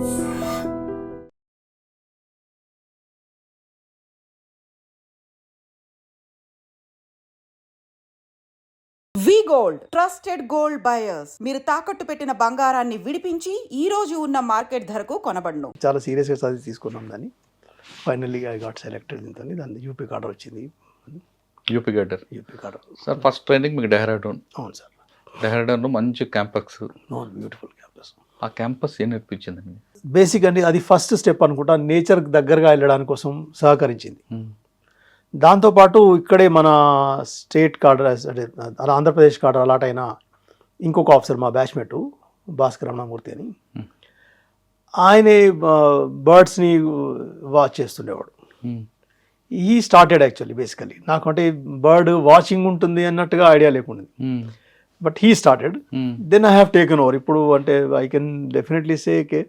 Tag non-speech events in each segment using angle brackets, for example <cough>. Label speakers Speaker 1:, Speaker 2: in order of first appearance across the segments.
Speaker 1: V gold trusted gold buyers. మీరు తాకట్టు పెట్టిన బంగారాన్ని విడిపించి ఈ రోజు ఉన్న మార్కెట్ ధరకు కొనబడును.
Speaker 2: చాలా సీరియస్గా చదివి తీసుకున్నాం దాన్ని. ఫైనల్లీ ఐ గాట్ సెలెక్టెడ్ దీంతో దాని యూపీ కార్డర్ వచ్చింది.
Speaker 3: UP cadre
Speaker 2: UP cadre
Speaker 3: sir first training మీకు డెహ్రాడూన్
Speaker 2: అవును సార్.
Speaker 3: డెహ్రాడూన్లో మంచి క్యాంపస్
Speaker 2: బ్యూటిఫుల్ క్యాంపస్
Speaker 3: ఆ క్యాంపస్ ఏం నేర్పించిందండి?
Speaker 2: బేసిక్ అండి అది ఫస్ట్ స్టెప్ అనుకుంటా నేచర్ దగ్గరగా వెళ్ళడానికి కోసం సహకరించింది. దాంతోపాటు ఇక్కడే మన స్టేట్ కార్డర్ అంటే అలా ఆంధ్రప్రదేశ్ కార్డర్ అలాట్ అయిన ఇంకొక ఆఫీసర్ మా బ్యాచ్మేట్ భాస్కర్ రమణమూర్తి అని. ఆయనే బర్డ్స్ని వాచ్ చేస్తుండేవాడు. ఈ స్టార్టెడ్ యాక్చువల్లీ బేసికలీ నాకంటే బర్డ్ వాచింగ్ ఉంటుంది అన్నట్టుగా ఐడియా లేకుండా but he started. Then I have taken over ఇప్పుడు అంటే ఐ కెన్ డెఫినెట్లీ సే కే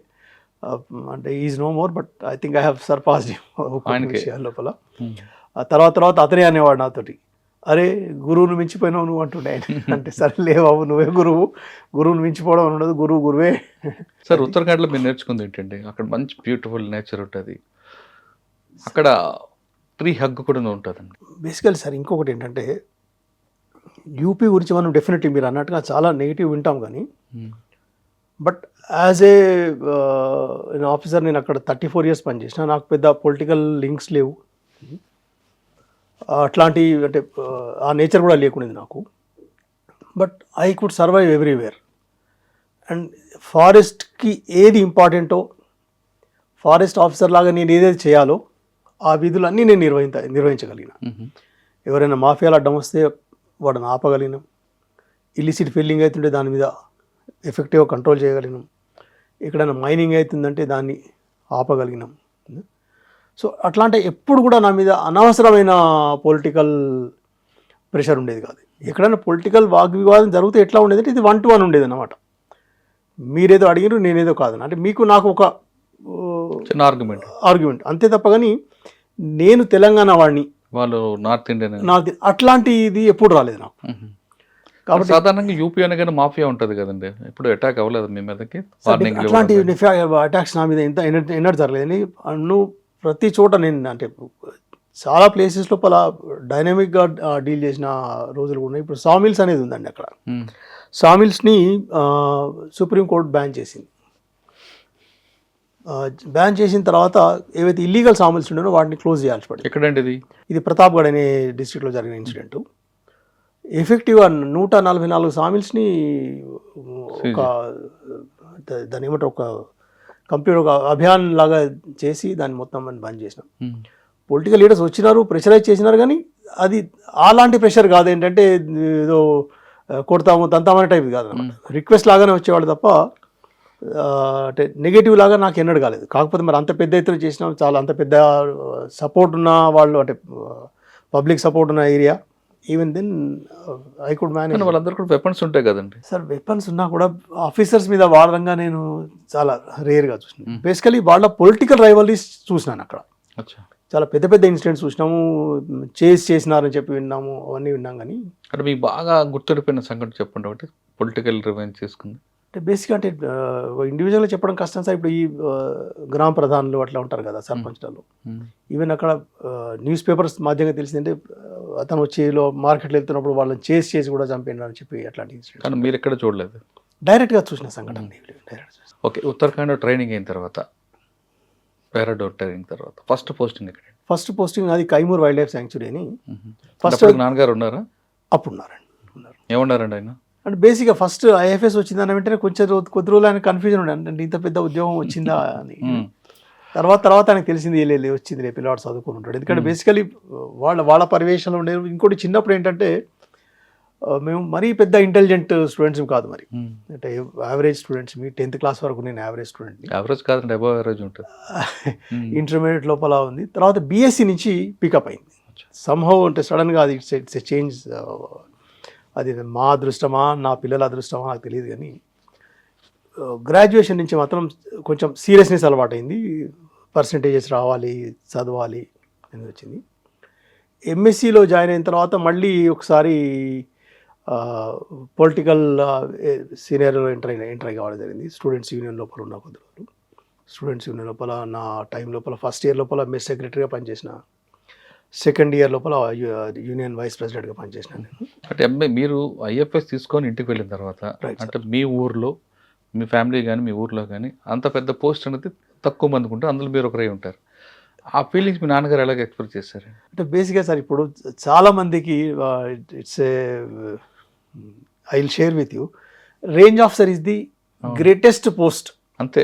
Speaker 2: అంటే is no more but I think I have surpass లోపల తర్వాత తర్వాత అతనే అనేవాడు నాతోటి. అరే గురువును మించిపోయినావు నువ్వు అంటుండే ఆయన. అంటే సరే లేవు నువ్వే గురువు. గురువును మించిపోవడం అని ఉండదు గురువు గురువే.
Speaker 3: సార్ ఉత్తరాఖండ్లో మీరు నేర్చుకుంది ఏంటండి? అక్కడ మంచి బ్యూటిఫుల్ నేచర్ ఉంటుంది. అక్కడ ట్రీ హగ్ కూడా ఉంటుందండి.
Speaker 2: బేసికల్ సార్ ఇంకొకటి ఏంటంటే యూపీ గురించి మనం డెఫినెట్లీ మీరు అన్నట్టుగా చాలా నెగిటివ్ వింటాం కానీ బట్ యాజ్ ఏ ఆఫీసర్ నేను అక్కడ థర్టీ ఫోర్ ఇయర్స్ పనిచేసిన. నాకు పెద్ద పొలిటికల్ లింక్స్ లేవు. అట్లాంటి అంటే ఆ నేచర్ కూడా లేకుండేది నాకు. But I could survive everywhere. And ఫారెస్ట్కి ఏది ఇంపార్టెంటో ఫారెస్ట్ ఆఫీసర్ లాగా నేను ఏదైతే చేయాలో ఆ విధులన్నీ నేను నిర్వహించ నిర్వహించగలిగిన. ఎవరైనా మాఫియాలు అడ్డం వస్తే వాడిని ఆపగలిగినాం. ఇల్లిసిట్ ఫిల్లింగ్ అవుతుంటే దాని మీద ఎఫెక్టివ్గా కంట్రోల్ చేయగలిగినాం. ఎక్కడైనా మైనింగ్ అవుతుందంటే దాన్ని ఆపగలిగినాం. సో అట్లాంటి ఎప్పుడు కూడా నా మీద అనవసరమైన పొలిటికల్ ప్రెషర్ ఉండేది కాదు. ఎక్కడైనా పొలిటికల్ వాగ్వివాదం జరిగితే ఎట్లా ఉండేది అంటే ఇది వన్ టు వన్ ఉండేది అనమాట మీరేదో అడిగినారు నేనేదో కాదు. అంటే మీకు నాకు ఒక
Speaker 3: చిన్న ఆర్గ్యుమెంట్
Speaker 2: ఆర్గ్యుమెంట్ అంతే తప్ప కానీ నేను తెలంగాణ వాడిని.
Speaker 3: వాళ్ళు నార్త్ ఇండియన్
Speaker 2: నాకు అట్లాంటిది ఎప్పుడు రాలేదు నాకు.
Speaker 3: కాబట్టి సాధారణంగా యూపీ అనగానే మాఫియా ఉంటుంది కదండి. ఇప్పుడు అటాక్ అవ్వలేదు మీ మీదకి
Speaker 2: అట్లాంటి అటాక్స్ నా మీద ఎన్నర్- ఎన్నడూ జరగలేదని నువ్వు ప్రతి చోట నేను అంటే చాలా ప్లేసెస్ లోపల డైనమిక్గా డీల్ చేసిన రోజులు కూడా ఇప్పుడు సామిల్స్ అనేది ఉందండి అక్కడ. సామిల్స్ని సుప్రీంకోర్టు బ్యాన్ చేసింది. బ్యాన్ చేసిన తర్వాత ఏవైతే ఇల్లీగల్ సామిల్స్ ఉండేనో వాటిని క్లోజ్ చేయాల్సి పడింది.
Speaker 3: ఎక్కడండి ఇది?
Speaker 2: ఇది ప్రతాప్గఢ్ అనే డిస్ట్రిక్ట్లో జరిగిన ఇన్సిడెంట్ ఎఫెక్టివ్గా నూట నలభై నాలుగు సామిల్స్ని ఒక ద- దాన్ని ఏమంటారు ఒక కంప్యూటర్ ఒక అభియాన్ లాగా చేసి దాన్ని మొత్తం మనం బంద్ చేసినాం. పొలిటికల్ లీడర్స్ వచ్చినారు ప్రెషరైజ్ చేసినారు కానీ అది అలాంటి ప్రెషర్ కాదు. ఏంటంటే ఏదో కొడతాము తంతామనే టైప్ కాదు అనమాట రిక్వెస్ట్ లాగానే వచ్చేవాళ్ళు తప్ప అంటే నెగిటివ్ లాగా నాకు ఎన్నడూ కాలేదు. కాకపోతే మరి అంత పెద్ద ఎత్తున చేసినాం చాలా అంత పెద్ద సపోర్ట్ ఉన్న వాళ్ళు అంటే పబ్లిక్ సపోర్ట్ ఉన్న area even then I could manage
Speaker 3: వాళ్ళందరూ కూడా వెపన్స్ ఉంటాయి కదండి.
Speaker 2: సార్ వెపన్స్ ఉన్నా కూడా ఆఫీసర్స్ మీద వాడడంగా నేను చాలా రేర్గా చూసినాను బేసికలీ వాళ్ళ పొలిటికల్ రైవల్రీస్ చూసినాను అక్కడ. చాలా పెద్ద పెద్ద ఇన్సిడెంట్స్ చూసినాము చేసి చేసినారని చెప్పి విన్నాము అవన్నీ విన్నాం కానీ.
Speaker 3: అంటే మీకు బాగా గుర్తుండిపోయిన సంఘటన చెప్పండి ఒకటి పొలిటికల్ రివెంజ్ చేసుకుంది.
Speaker 2: అంటే బేసిక్గా అంటే ఇండివిజువల్గా చెప్పడం కష్టం సార్. ఇప్పుడు ఈ గ్రామ ప్రధానులు అట్లా ఉంటారు కదా సర్పంచ్లలో. ఈవెన్ అక్కడ న్యూస్ పేపర్స్ మాధ్యంగా తెలిసిందంటే అతను వచ్చేలో మార్కెట్లో వెళ్తున్నప్పుడు వాళ్ళని చేసి చేసి కూడా చంపిండు అని చెప్పి అట్లాంటి ఇన్సిడెంట్
Speaker 3: కానీ మీరు ఎక్కడ చూడలేదు?
Speaker 2: డైరెక్ట్గా చూసిన సంఘటన డైరెక్ట్ చూసిన.
Speaker 3: ఓకే ఉత్తరాఖండ్ ట్రైనింగ్ అయిన తర్వాత పారాడోర్ ట్రైనింగ్ తర్వాత ఫస్ట్ పోస్టింగ్ ఎక్కడ?
Speaker 2: ఫస్ట్ పోస్టింగ్ అది కైమూర్ వైల్డ్ లైఫ్ శాంక్చురీ అని
Speaker 3: ఫస్ట్ నాన్నగారు ఉన్నారా?
Speaker 2: అప్పుడు ఉన్నారండి ఉన్నారు.
Speaker 3: ఏమన్నారండి ఆయన?
Speaker 2: అంటే బేసిక్గా ఫస్ట్ ఐఎఫ్ఎస్ వచ్చిందని వెంటనే కొంచెం రోజు కొద్ది రోజులు ఆయన కన్ఫ్యూజన్ ఉండే. అంటే ఇంత పెద్ద ఉద్యోగం వచ్చిందా అని. <laughs> తర్వాత తర్వాత ఆయనకు తెలిసింది లేదు వచ్చింది రేపు పిల్లవాడు చదువుకుని ఉంటాడు. ఎందుకంటే బేసికలీ వాళ్ళ వాళ్ళ పర్యవేక్షణలో ఉండే ఇంకోటి చిన్నప్పుడు ఏంటంటే మేము మరీ పెద్ద ఇంటెలిజెంట్ స్టూడెంట్స్ కాదు మరి. అంటే యావరేజ్ స్టూడెంట్స్ మీ టెన్త్ క్లాస్ వరకు నేను యావరేజ్ స్టూడెంట్ని
Speaker 3: యావరేజ్ కాదండి అబౌవ్ యావరేజ్ ఉంటుంది
Speaker 2: ఇంటర్మీడియట్ లోపల ఉంది. తర్వాత బీఎస్సీ నుంచి పికప్ అయింది. సంహవ్ అంటే సడన్గా అది ఇట్స్ ఇట్స్ ఎ చేంజ్ అది మా అదృష్టమా నా పిల్లల అదృష్టమా నాకు తెలియదు కానీ గ్రాడ్యుయేషన్ నుంచి మాత్రం కొంచెం సీరియస్నెస్ అలవాటైంది. పర్సంటేజెస్ రావాలి చదవాలి అని వచ్చింది. ఎంఎస్సిలో జాయిన్ అయిన తర్వాత మళ్ళీ ఒకసారి పొలిటికల్ సీనియర్ ఎంటర్ అయిన ఎంటర్ కావడం జరిగింది. స్టూడెంట్స్ యూనియన్ లోపల ఉన్న కొద్ది రోజులు స్టూడెంట్స్ యూనియన్ లోపల నా టైం లోపల ఫస్ట్ ఇయర్ లోపల మెస్ సెక్రటరీగా పనిచేసిన సెకండ్ ఇయర్ లోపల యూనియన్ వైస్ ప్రెసిడెంట్గా పనిచేసిన నేను.
Speaker 3: అంటే ఎంఏ మీరు ఐఎఫ్ఎస్ తీసుకొని ఇంటికి వెళ్ళిన తర్వాత. అంటే మీ ఊర్లో మీ ఫ్యామిలీ కానీ మీ ఊర్లో కానీ అంత పెద్ద పోస్ట్ అనేది తక్కువ మందికి ఉంటారు అందులో మీరు ఒకరై ఉంటారు. ఆ ఫీలింగ్స్ మీ నాన్నగారు ఎలాగ ఎక్స్ప్రెస్ చేశారు?
Speaker 2: అంటే బేసిక్గా సార్ ఇప్పుడు చాలా మందికి it's a I will share with you. Range officer is the greatest post.
Speaker 3: అంతే.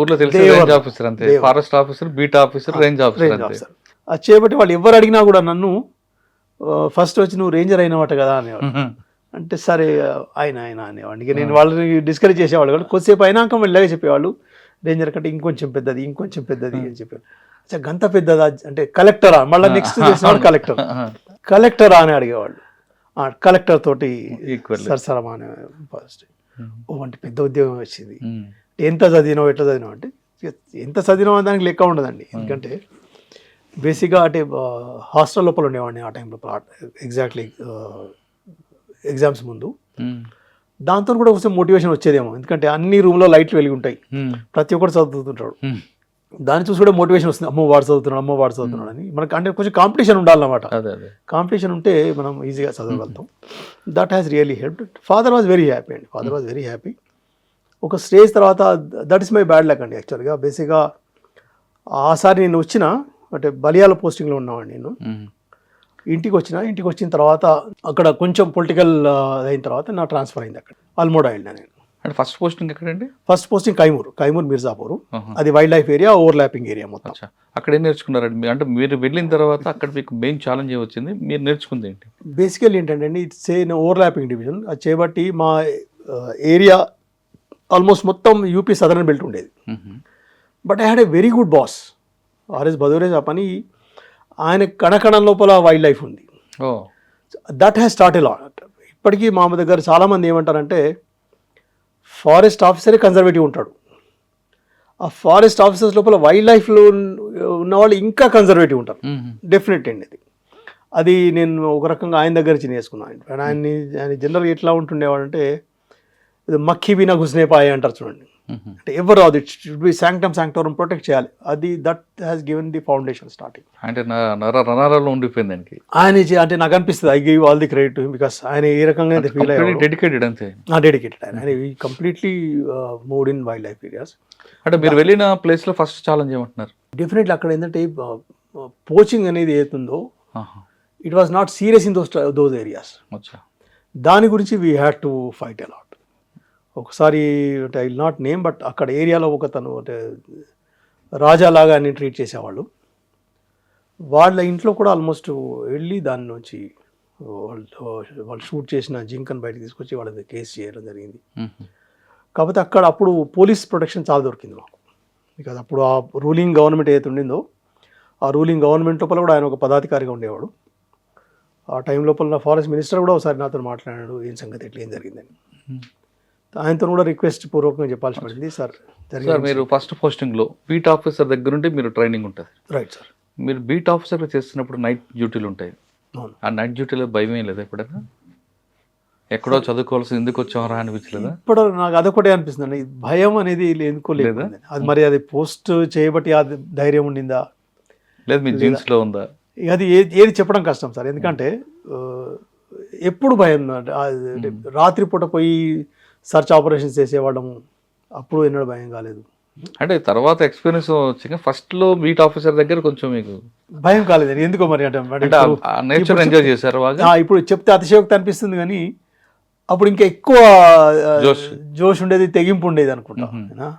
Speaker 3: ఊర్లో తెలిసి. రేంజ్ ఆఫీసర్ అంతే. Forest officer beat officer range officer అంతే.
Speaker 2: ఆఫీసర్. అది చేయబట్టి వాళ్ళు ఎవరు అడిగినా కూడా నన్ను ఫస్ట్ వచ్చి నువ్వు రేంజర్ అయినవాట కదా అనేవాడు. అంటే సరే ఆయన ఆయన అనేవాడిని. ఇక నేను వాళ్ళని డిస్కరేజ్ చేసేవాళ్ళు కూడా కొద్దిసేపు అయినాక మెల్లగా చెప్పేవాళ్ళు. రేంజర్ కంటే ఇంకొంచెం పెద్దది ఇంకొంచెం పెద్దది అని చెప్పారు అచ్చా గంత పెద్దదా? అంటే కలెక్టరా మళ్ళీ నెక్స్ట్ చేసినవాడు కలెక్టర్ కలెక్టరా అని అడిగేవాళ్ళు. కలెక్టర్ తోటి. సరసరమా అనే ఫస్ట్ ఓ అంటే పెద్ద ఉద్యోగం వచ్చింది. ఎంత చదివినావు ఎట్లా చదివినావు అంటే ఎంత చదివినావు దానికి లెక్క ఉండదండి. ఎందుకంటే బేసిక్గా అంటే హాస్టల్ లోపల ఉండేవాడిని ఆ టైం లోపల ఎగ్జాక్ట్లీ ఎగ్జామ్స్ ముందు. దాంతో కూడా కొంచెం మోటివేషన్ వచ్చేదేమో. ఎందుకంటే అన్ని రూమ్లో లైట్లు వెలిగి ఉంటాయి. ప్రతి ఒక్కరు చదువుతుంటాడు. దాన్ని చూసి కూడా మోటివేషన్ వస్తుంది. అమ్మో వాడు చదువుతున్నాడు అమ్మో వాడు చదువుతున్నాడు అని. మనకు అంటే కొంచెం కాంపిటీషన్ ఉండాలన్నమాట. కాంపిటీషన్ ఉంటే మనం ఈజీగా చదవగలుగుతాం. That has really help father was very happy అండి. ఫాదర్ వాజ్ వెరీ హ్యాపీ ఒక స్టేజ్ తర్వాత that is my bad luck అండి యాక్చువల్గా బేసిక్గా ఆసారి నేను వచ్చిన అంటే బలియాల పోస్టింగ్లో ఉన్నామండి నేను. ఇంటికి వచ్చిన ఇంటికి వచ్చిన తర్వాత అక్కడ కొంచెం పొలిటికల్ అయిన తర్వాత నా ట్రాన్స్ఫర్ అయింది అక్కడ. అల్మోడా వెళ్ళినా నేను
Speaker 3: అంటే ఫస్ట్ పోస్టింగ్ ఎక్కడండి?
Speaker 2: First posting Kaimur Kaimur Mirzapur. అది wild life area overlapping area మొత్తం
Speaker 3: అక్కడ ఏం నేర్చుకున్నారండి? అంటే మీరు వెళ్ళిన తర్వాత అక్కడ మీకు మెయిన్ ఛాలెంజ్ వచ్చింది మీరు నేర్చుకుంది ఏంటి?
Speaker 2: బేసికల్ ఏంటంటే అండి ఇట్స్ ఏ ఓవర్లాపింగ్ డివిజన్ అది చేయబట్టి మా ఏరియా ఆల్మోస్ట్ మొత్తం యూపీ సదరన్ బెల్ట్ ఉండేది. But I had a very good boss RS Bhadauria ఆ పని ఆయన కణకణం లోపల వైల్డ్ లైఫ్ ఉంది దట్ హ్యాస్ స్టార్ట్ ఎలా ఇప్పటికీ మా దగ్గర చాలామంది ఏమంటారంటే ఫారెస్ట్ ఆఫీసరే కన్జర్వేటివ్ ఉంటాడు. ఆ ఫారెస్ట్ ఆఫీసర్స్ లోపల వైల్డ్ లైఫ్లో ఉన్న వాళ్ళు ఇంకా కన్జర్వేటివ్ ఉంటారు. డెఫినెట్ అండి అది అది నేను ఒక రకంగా ఆయన దగ్గర నుంచి నేర్చుకున్నాను. ఆయన ఆయన్ని ఆయన జనరల్ ఎట్లా ఉంటుండేవాడు అంటే ఇది మక్ఖి బినా గుస్నేపాయ అంటారు చూడండి. అంటే ఎవరు రాదు it should be sanctum sanctorum protect చేయాలి. అది that has given the foundation starting
Speaker 3: అంటే నరాలలో ఉండిపోయింది దానికి.
Speaker 2: ఆయన అంటే నాకు అనిపిస్తుంది I give all the credit because ఆయన ఏ రకంగా అయితే ఫీల్ అయ్యాడు.
Speaker 3: డెడికేటెడ్ అంతే.
Speaker 2: డెడికేటెడ్ ఆయన ఆయన completely mood in wildlife areas
Speaker 3: అంటే మీరు వెళ్ళిన ప్లేస్లో ఫస్ట్ ఛాలెంజ్ ఏమంటున్నారు?
Speaker 2: డెఫినెట్లీ అక్కడ ఏంటంటే పోచింగ్ అనేది ఏతుందో. It was not serious in those those areas దాని గురించి we had to fight a lot ఒకసారి అంటే I will not name but అక్కడ ఏరియాలో ఒక తను అంటే రాజాలాగా అని ట్రీట్ చేసేవాళ్ళు. వాళ్ళ ఇంట్లో కూడా ఆల్మోస్ట్ వెళ్ళి దాని నుంచి వాళ్ళు వాళ్ళు షూట్ చేసిన జింకన్ బయటకు తీసుకొచ్చి వాళ్ళ కేసు చేయడం జరిగింది. కాకపోతే అక్కడ అప్పుడు పోలీస్ ప్రొటెక్షన్ చాలా దొరికింది మాకు. బికాజ్ అప్పుడు ఆ రూలింగ్ గవర్నమెంట్ ఏదైతే ఉండిందో ఆ రూలింగ్ గవర్నమెంట్ లోపల కూడా ఆయన ఒక పదాధికారిగా ఉండేవాడు. ఆ టైం లోపల ఫారెస్ట్ మినిస్టర్ కూడా ఒకసారి నాతో మాట్లాడాడు ఏం సంగతి? ఎట్లా? ఏం జరిగిందని. ఆయనతో కూడా రిక్వెస్ట్ పూర్వకంగా చెప్పాల్సి పడింది సార్
Speaker 3: సార్ మీరు ఫస్ట్ పోస్టింగ్లో బీట్ ఆఫీసర్ దగ్గర నుండి మీరు ట్రైనింగ్ ఉంటుంది.
Speaker 2: Right sir.
Speaker 3: మీరు బీట్ ఆఫీసర్ చేస్తున్నప్పుడు నైట్ డ్యూటీలు ఉంటాయి. ఆ నైట్ డ్యూటీలో భయం ఏం లేదా ఎప్పుడైనా? ఎక్కడో చదువుకోవాల్సి ఎందుకు వచ్చామరా అనిపించలేదా?
Speaker 2: ఇప్పుడు నాకు అదొకటే అనిపిస్తుంది భయం అనేది ఎందుకో లేదు. అది మరి అది పోస్ట్ చేయబట్టి ఆ ధైర్యం ఉండిందా?
Speaker 3: లేదు మీ జీన్స్లో ఉందా?
Speaker 2: అది ఏ- ఏది చెప్పడం కష్టం సార్. ఎందుకంటే ఎప్పుడు భయం రాత్రిపూట పోయి సర్చ్ ఆపరేషన్స్ చేసేవాళ్ళము. అప్పుడు ఎన్నడూ భయం కాలేదు.
Speaker 3: అంటే తర్వాత ఎక్స్పీరియన్స్ వచ్చాక ఫస్ట్లో బీట్ ఆఫీసర్ దగ్గర కొంచెం మీకు
Speaker 2: భయం కాలేదు. ఎందుకో మరి అంటే
Speaker 3: నేచర్ ఎంజాయ్ చేశారు
Speaker 2: ఇప్పుడు చెప్తే అతిశయోక్తి అనిపిస్తుంది కానీ అప్పుడు ఇంకా ఎక్కువ
Speaker 3: జోష్.
Speaker 2: జోష్ ఉండేది తెగింపు ఉండేది అనుకుంటా?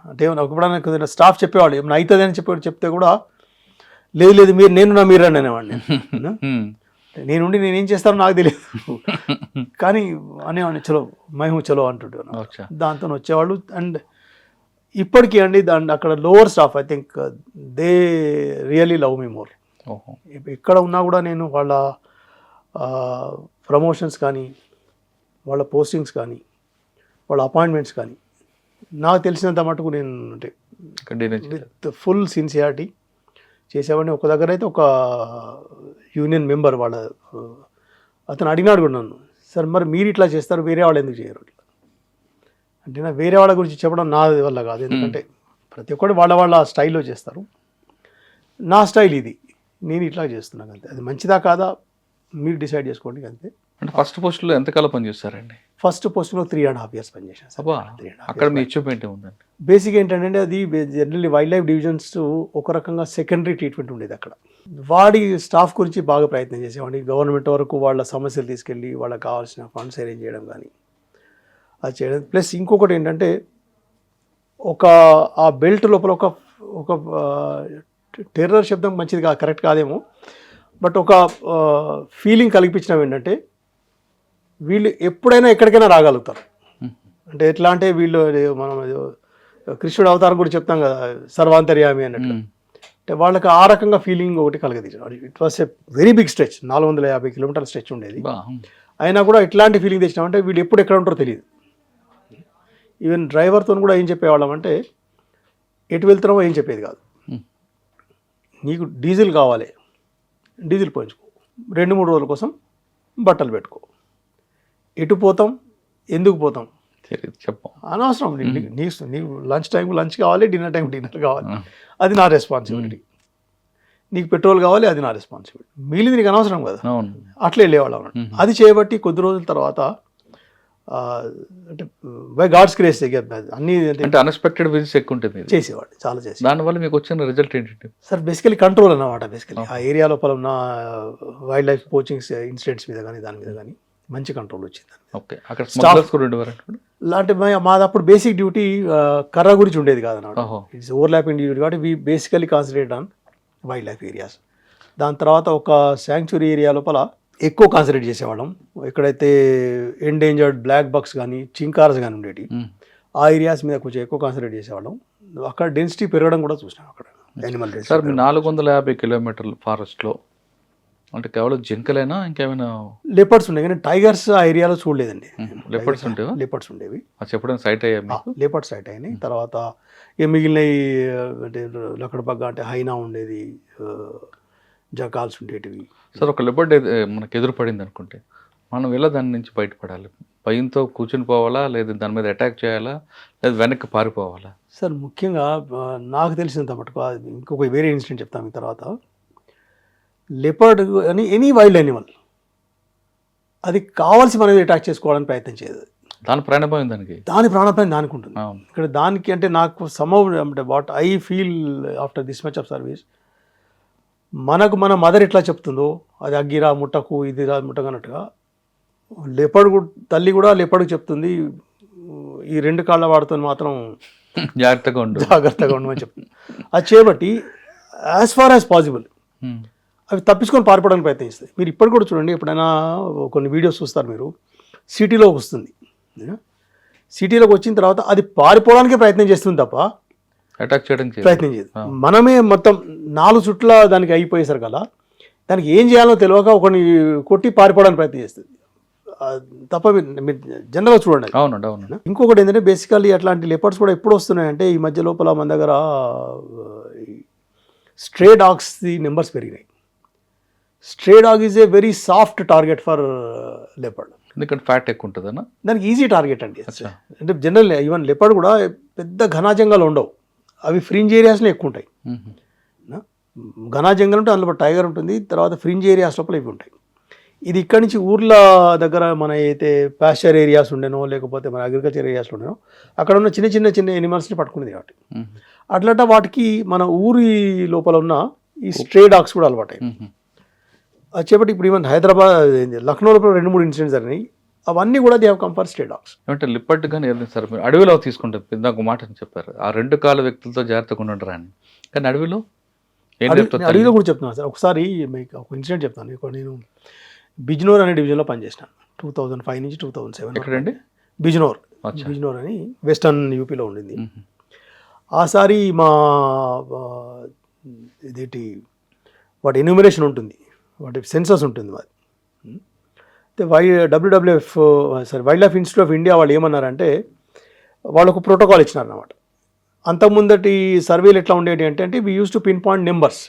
Speaker 2: అంటే ఒకప్పుడు కొద్దిగా స్టాఫ్ చెప్పేవాళ్ళు ఏమైనా అవుతుంది అని చెప్పి చెప్తే కూడా లేదు లేదు మీరు నేను నా మీరు అని అనేవాడిని. నేనుండి నేనేం చేస్తానో నాకు తెలియదు <laughs> కానీ అనేవాడిని చలో మేము చలో అంటుంటాను
Speaker 3: అచ్చా.
Speaker 2: దాంతో వచ్చేవాళ్ళు. అండ్ ఇప్పటికీ అండి దాని అక్కడ lower staff I think they really love me more. ఎక్కడ ఉన్నా కూడా నేను వాళ్ళ ప్రమోషన్స్ కానీ వాళ్ళ పోస్టింగ్స్ కానీ వాళ్ళ అపాయింట్మెంట్స్ కానీ నాకు తెలిసినంత మటుకు నేను అంటే విత్ ఫుల్ సిన్సియారిటీ చేసేవాడిని. ఒక దగ్గర అయితే ఒక యూనియన్ మెంబర్ వాళ్ళ అతను అడిగినాడు కూడా నన్ను. సార్ మరి మీరు ఇట్లా చేస్తారు వేరే వాళ్ళు ఎందుకు చేయరు ఇట్లా? అంటే నా వేరే వాళ్ళ గురించి చెప్పడం నా వల్ల కాదు. ఎందుకంటే ప్రతి ఒక్కరు వాళ్ళ వాళ్ళ స్టైల్లో చేస్తారు. నా స్టైల్ ఇది. నేను ఇట్లా చేస్తున్నాను అంతే. అది మంచిదా కాదా? మీరు డిసైడ్ చేసుకోండి అంతే.
Speaker 3: అంటే ఫస్ట్ పోస్ట్లో ఎంతకాలం పనిచేస్తారండి?
Speaker 2: ఫస్ట్ పోస్ట్లో త్రీ అండ్ హాఫ్ ఇయర్స్ పనిచేశాను సార్.
Speaker 3: అక్కడ మీ అచీవ్మెంట్ ఉందండి
Speaker 2: బేసిక్ ఏంటంటే అది జనరల్లీ వైల్డ్ లైఫ్ డివిజన్స్ ఒక రకంగా సెకండరీ ట్రీట్మెంట్ ఉండేది అక్కడ. వాడి స్టాఫ్ గురించి బాగా ప్రయత్నం చేసేవాడిని. గవర్నమెంట్ వరకు వాళ్ళ సమస్యలు తీసుకెళ్ళి వాళ్ళకి కావాల్సిన ఫండ్స్ అరేంజ్ చేయడం కానీ అది చేయడం. ప్లస్ ఇంకొకటి ఏంటంటే ఒక ఆ బెల్ట్ లోపల ఒక ఒక టెర్రర్ శబ్దం మంచిది కా కరెక్ట్ కాదేమో. బట్ ఒక ఫీలింగ్ కలిపించడం ఏంటంటే వీళ్ళు ఎప్పుడైనా ఎక్కడికైనా రాగలుగుతారు. అంటే ఎట్లా అంటే వీళ్ళు మనం కృష్ణుడు అవతారం కూడా చెప్తాం కదా సర్వాంతర్యామి అన్నట్టు. అంటే వాళ్ళకి ఆ రకంగా ఫీలింగ్ ఒకటి కలగదీసాడు it was a very big stretch నాలుగు వందల యాభై కిలోమీటర్ల స్ట్రెచ్ ఉండేది. అయినా కూడా ఇట్లాంటి ఫీలింగ్ తెచ్చినామంటే వీళ్ళు ఎప్పుడు ఎక్కడ ఉంటారో తెలియదు. ఈవెన్ డ్రైవర్తో కూడా ఏం చెప్పేవాళ్ళం అంటే ఎటు వెళ్తున్నామో ఏం చెప్పేది కాదు. నీకు డీజిల్ కావాలి డీజిల్ పోయించుకో. రెండు మూడు రోజుల కోసం బట్టలు పెట్టుకో. ఎటు పోతాం? ఎందుకు పోతాం?
Speaker 3: చెప్పం.
Speaker 2: అనవసరం నీ- నీ- నీ నీకు లంచ్ టైం లంచ్ కావాలి డిన్నర్ టైం డిన్నర్ కావాలి. అది నా రెస్పాన్సిబిలిటీ. నీకు పెట్రోల్ కావాలి అది నా రెస్పాన్సిబిలిటీ. మిగిలింది నీకు అనవసరం కదా? అట్లా వెళ్ళేవాళ్ళం అన్నమాట. అది చేయబట్టి కొద్ది రోజుల తర్వాత అంటే బై గాడ్స్ క్రేస్ అన్ని అంటే
Speaker 3: అన్ఎక్స్పెక్టెడ్ విజిట్స్ ఎక్కువ ఉంటుంది.
Speaker 2: చేసేవాడు చాలా చేసి
Speaker 3: దానివల్ల మీకు వచ్చిన రిజల్ట్ ఏంటంటే?
Speaker 2: సార్ బేసికలీ కంట్రోల్ అన్నమాట బేసికలీ. ఆ ఏరియా లోపల ఉన్న వైల్డ్ లైఫ్ కోచింగ్స్ ఇన్సిడెంట్స్ మీద కానీ దాని మీద కానీ మంచి కంట్రోల్ వచ్చింది
Speaker 3: ఓకే. అక్కడ స్మగ్లర్స్ కూడా ఉండేవారు అంటే
Speaker 2: లాంటి మాది అప్పుడు బేసిక్ డ్యూటీ కర్ర గురించి ఉండేది కాదు అన్నమాట ఇట్స్ ఓవర్లాపింగ్ డ్యూటీ కాబట్టి we basically concentrate on wildlife areas దాని తర్వాత ఒక శాంక్చురీ ఏరియా లోపల ఎక్కువ కాన్సన్ట్రేట్ చేసేవాళ్ళం. ఎక్కడైతే ఎండేంజర్డ్ బ్లాక్ బక్స్ కానీ చింకార్స్ కానీ ఉండేవి. ఆ ఏరియాస్ మీద కొంచెం ఎక్కువ కాన్సన్ట్రేట్ చేసేవాళ్ళం. అక్కడ డెన్సిటీ పెరగడం కూడా చూసినాం అక్కడ. యానిమల్
Speaker 3: సార్ నాలుగు వందల యాభై కిలోమీటర్ల ఫారెస్ట్లో అంటే కేవలం జింకలేనా? ఇంకేమైనా
Speaker 2: లేపర్స్ ఉన్నాయి కానీ టైగర్స్ ఆ ఏరియాలో చూడలేదండి.
Speaker 3: లెపర్డ్స్ ఉంటాయా
Speaker 2: లేపర్డ్స్ ఉండేవి.
Speaker 3: చెప్పడం సైట్ అయ్యా మీకు.
Speaker 2: లేపర్డ్ సైట్ అయినాయి. తర్వాత ఇక మిగిలిన అంటే లక్కడపగ్గ అంటే హైనా ఉండేది జకాల్స్ ఉండేటివి.
Speaker 3: సార్ ఒక లెపర్డ్ మనకు ఎదురుపడింది అనుకుంటే మనం ఎలా దాని నుంచి బయటపడాలి? భయంతో కూర్చుని పోవాలా? లేదా దాని మీద అటాక్ చేయాలా? లేదా వెనక్కి పారిపోవాలా?
Speaker 2: సార్ ముఖ్యంగా నాకు తెలిసినంత మటుకు ఇంకొక వేరే ఇన్సిడెంట్ చెప్తాను తర్వాత. లెపర్డ్ అని ఎనీ వైల్డ్ యానిమల్ అది కావాల్సి మనం అటాక్ చేసుకోవాలని ప్రయత్నం చేయదు.
Speaker 3: దాని ప్రాణభయం దానికి?
Speaker 2: దాని ప్రాణాపాయం దానికి ఉంటుంది. ఇక్కడ దానికి అంటే నాకు సమ్హౌ అంటే what I feel after this much of service మనకు మన మదర్ ఎట్లా చెప్తుందో అది అగ్గిరా ముట్టకు ఇది రా ముట్టకు అన్నట్టుగా లెపడు తల్లి కూడా లెపడుకు చెప్తుంది ఈ రెండు కాళ్ళ వాడుతో మాత్రం <laughs>
Speaker 3: జాగ్రత్తగా ఉండు.
Speaker 2: జాగ్రత్తగా ఉండమని చెప్తుంది. అది చేయబట్టి యాజ్ ఫార్ యాజ్ పాసిబుల్. అవి తప్పించుకొని పారిపోవడానికి ప్రయత్నిస్తాయి. మీరు ఇప్పటి కూడా చూడండి ఎప్పుడైనా కొన్ని వీడియోస్ చూస్తారు మీరు సిటీలోకి వస్తుంది. సిటీలోకి వచ్చిన తర్వాత అది పారిపోవడానికి ప్రయత్నం చేస్తుంది తప్ప
Speaker 3: అటాక్ చేయడం చేయదు.
Speaker 2: ప్రయత్నం చేయదు. మనమే మొత్తం నాలుగు చుట్ల దానికి అయిపోయేసరి కదా దానికి ఏం చేయాలో తెలియక ఒకని కొట్టి పారిపోవడానికి ప్రయత్నం చేస్తుంది. తప్ప మీరు జనరల్గా చూడండి అది.
Speaker 3: అవునండి అవును
Speaker 2: ఇంకొకటి ఏంటంటే బేసికల్లీ అట్లాంటి లెపర్డ్స్ కూడా ఎప్పుడు వస్తున్నాయంటే ఈ మధ్య లోపల మన దగ్గర స్ట్రే డాగ్స్ ది నెంబర్స్ పెరిగినాయి. Stray dog is a very soft target for leopard
Speaker 3: ఎందుకంటే ఫ్యాట్ ఎక్కువ ఉంటుందన్నా
Speaker 2: దానికి ఈజీ టార్గెట్ అండి. అంటే జనరల్ ఈవెన్ లెపర్డ్ కూడా పెద్ద ఘనాజంగాలు ఉండవు అవి ఫ్రింజ్ ఏరియాస్లో ఎక్కువ ఉంటాయి
Speaker 3: మ్మ్.
Speaker 2: నా? ఘనా జంగల్ ఉంటే అందులో టైగర్ ఉంటుంది తర్వాత ఫ్రింజ్ ఏరియాస్ లోపల ఇవి ఉంటాయి ఇది ఇక్కడి నుంచి ఊర్ల దగ్గర మన అయితే పాస్చర్ ఏరియాస్ ఉండేనో లేకపోతే మన అగ్రికల్చర్ ఏరియాస్లో ఉండేనో అక్కడ ఉన్న చిన్న చిన్న చిన్న ఎనిమల్స్ని పట్టుకునేది కాబట్టి. అట్లట వాటికి మన ఊరి లోపల ఉన్న ఈ స్ట్రే డాగ్స్ కూడా. అది చేపట్టి ఇప్పుడు ఈవెన్ హైదరాబాద్ ఏంది, లక్నో లోపల రెండు మూడు ఇన్సిడెంట్స్ జరిగినాయి. అవన్నీ కూడా they have come for stray dogs
Speaker 3: ఏమంటే లిపర్ట్ కానీ ఏదైనా సరే మీరు అడవిలో తీసుకుంటారు ఇందాక ఒక మాట చెప్పారు. ఆ రెండు కాళ్ళ వ్యక్తులతో జాగ్రత్తగా ఉండరా అని. కానీ అడవిలో
Speaker 2: అడవిలో కూడా చెప్తున్నాను సార్. ఒకసారి మీకు ఒక ఇన్సిడెంట్ చెప్తాను. ఇక్కడ నేను బిజ్నోర్ అనే డివిజన్లో పనిచేసినాను. టూ థౌజండ్ ఫైవ్ నుంచి టూ థౌజండ్ సెవెన్
Speaker 3: ఎక్కడండి?
Speaker 2: బిజ్నోర్. బిజ్నోర్ అని వెస్టర్న్ యూపీలో ఉండింది. ఆసారి మా ఇదేంటి వాటి ఎన్యూమరేషన్ ఉంటుంది. వాటి సెన్సస్ ఉంటుంది మాది. అయితే why WWF sorry wildlife institute of India వాళ్ళు ఏమన్నారంటే వాళ్ళు ఒక ప్రోటోకాల్ ఇచ్చినారన్నమాట. అంతకుముందటి సర్వేలు ఎట్లా ఉండేవి అంటే అంటే we use to pin point numbers